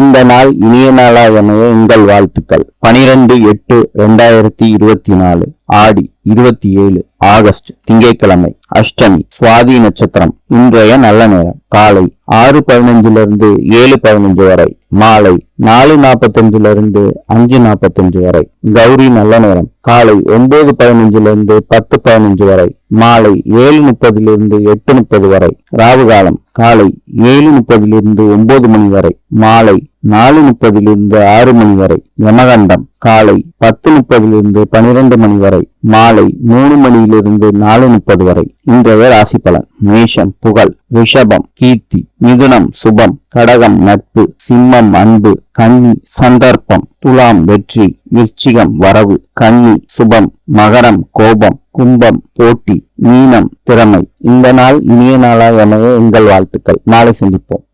இந்த நாள் இனிய நாளா என உங்கள் வாழ்த்துக்கள். பனிரெண்டு எட்டு ரெண்டாயிரத்தி இருபத்தி நாலு ஆடி இருபத்தி ஏழு ஆகஸ்ட் திங்கட்கிழமை அஷ்டமி. சுவாதி நட்சத்திரம். இன்றைய நல்ல நேரம். காலை ஆறு பதினஞ்சுல இருந்து ஏழு பதினஞ்சு வரை. மாலை நாலு நாற்பத்தஞ்சுல இருந்து அஞ்சு நாற்பத்தஞ்சு வரை. கௌரி நல்ல நேரம். காலை ஒன்பது பதினஞ்சுல இருந்து பத்து பதினஞ்சு வரை. மாலை ஏழு முப்பதிலிருந்து எட்டு முப்பது வரை. ராவு காலம். காலை ஏழு முப்பதிலிருந்து ஒன்பது மணி வரை. மாலை நாலு முப்பதிலிருந்து ஆறு மணி வரை யமகண்டம். காலை பத்து முப்பதிலிருந்து பனிரெண்டு மணி வரை மாலை மூணு மணியிலிருந்து நாலு முப்பது வரை இன்றைய ராசி பலன் மேஷம் புகழ் ரிஷபம் கீர்த்தி மிதுனம் சுபம் கடகம் நட்பு சிம்மம் அன்பு கன்னி சந்தர்ப்பம் துலாம் வெற்றி விருச்சிகம் வரவு கன்னி சுபம் மகரம் கோபம் கும்பம் போட்டி மீனம் திறமை. இந்த நாள் இனிய நாளாக எனவே எங்கள் வாழ்த்துக்கள். நாளை சந்திப்போம்.